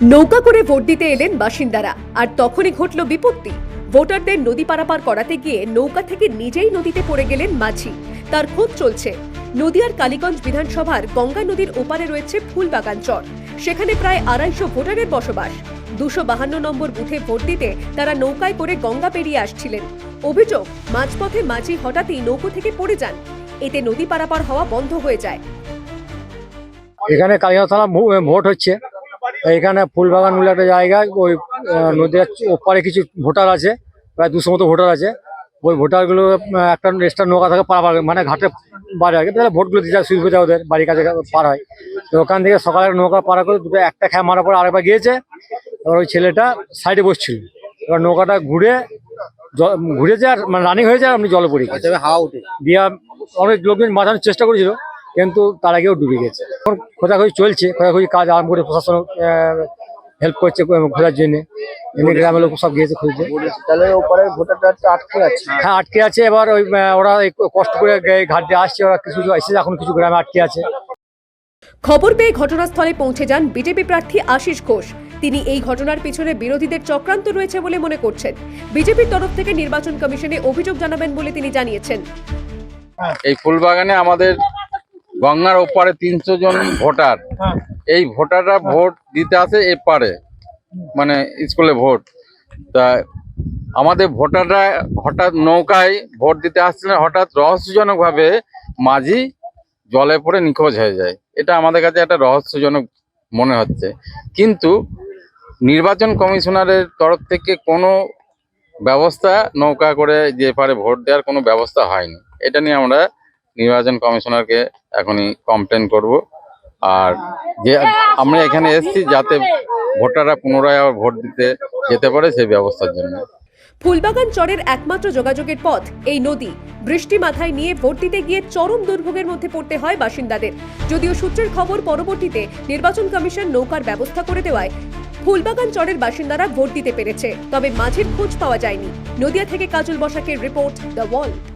নৌকা করে ভোট দিতে এলেন বাসিন্দারা। আর তখনই ঘটল বিপত্তি। ভোটারদের নদী পারাপার করাতে গিয়ে নৌকা থেকে নিজেই নদীতে পড়ে গেলেন মাঝি। তার খোঁজ চলছে। নদিয়ার কালীগঞ্জ বিধানসভার গঙ্গা নদীর ওপারে রয়েছে ফুলবাগান চর। সেখানে প্রায় আড়াইশো ভোটারের বসবাস। দুশো বাহান্ন নম্বর বুথে ভোট দিতে তারা নৌকায় করে গঙ্গা পেরিয়ে আসছিলেন। অভিযোগ, মাঝপথে মাঝি হঠাৎই নৌকো থেকে পড়ে যান। এতে নদী পারাপার হওয়া বন্ধ হয়ে যায়। এখানে কালিয়াতলা ভোট হচ্ছে। এখানে ফুলবাগান বলে একটা জায়গায় ওই নদীর ওপারে কিছু ভোটার আছে প্রায় দুশো মতো ভোটার আছে। ওই ভোটারগুলো একটা এক্সট্রা নৌকা থাকে পার মানে ঘাটে বাড়ি আগে তাহলে ভোটগুলো দিতে যায় সুবিধা ওদের বাড়ির কাছে পার হয়। তো ওখান থেকে সকালে নৌকা পাড়া করে দুটো একটা খেয়া মারার পর আরেকবার গিয়েছে এবার ওই ছেলেটা সাইডে বসছিল। এবার নৌকাটা ঘুরে ঘুরেছে আর মানে রানিং হয়েছে আর আপনি জলে পড়ে গেছে। হাওয়া উঠে। দিয়া অনেক লোকজন বাঁচানোর চেষ্টা করেছিল কিন্তু তার আগেও ডুবে গেছে। এখন খোঁজাখুঁজি চলছে খোঁজাখুঁজি কাজ আরম্ভ করে প্রশাসন হেল্প করছে খোঁজার জন্য। এমনি গ্রামের লোক সব গিয়েছে তাহলে ওপরে ভোটারটা আটকে আছে। হ্যাঁ আটকে আছে। এবার ওই ওরা কষ্ট করে গে- ঘাট দিয়ে আসছে ওরা কিছু কিছু এসেছে এখন কিছু গ্রামে আটকে আছে। খবর পেয়ে ঘটনাস্থলে পৌঁছে যান বিজেপি প্রার্থী আশিস ঘোষ। তিনি এই ঘটনার পিছনে বিরোধীদের চক্রান্ত রয়েছে বলে মনে করছেন। বিজেপির তরফ থেকে নির্বাচন কমিশনে অভিযোগ জানাবেন বলে তিনি জানিয়েছেন। এই ফুলবাগানে আমাদের গঙ্গার ওপারে তিনশো জন ভোটার। এই ভোটাররা ভোট দিতে আসে এপারে মানে স্কুলে ভোট। তা আমাদের ভোটাররা হঠাৎ নৌকায় ভোট দিতে আসছিলেন হঠাৎ রহস্যজনকভাবে মাঝি জলে পড়ে নিখোঁজ হয়ে যায়। এটা আমাদের কাছে একটা রহস্যজনক মনে হচ্ছে। কিন্তু নির্বাচন কমিশনারের তরফ থেকে কোনো ব্যবস্থা নৌকা করে যে পারে ভোট দেওয়ার কোনো ব্যবস্থা হয়নি। এটা নিয়ে আমরা নির্বাচন কমিশনারকে এখনই কমপ্লেন করব। আর যে আমরা এখানে এসেছি যাতে ভোটাররা পুনরায় আবার ভোট দিতে যেতে পারে সেই ব্যবস্থার জন্য। ফুলবাগান চরের একমাত্র যোগাযোগের পথ, এই নদী। বৃষ্টি মাথায় নিয়ে ভোট দিতে গিয়ে চরম দুর্ভোগের মধ্যে পড়তে হয় বাসিন্দাদের। যদিও সূত্রের খবর, পরবর্তীতে নির্বাচন কমিশন নৌকার ব্যবস্থা করে দেওয়ায় ফুলবাগান চরের বাসিন্দারা ভোট দিতে পেরেছে। তবে মাঝের খোঁজ পাওয়া যায়নি। নদিয়া থেকে কাজল বসাকের রিপোর্ট, দ্য ওয়ার্ল্ড।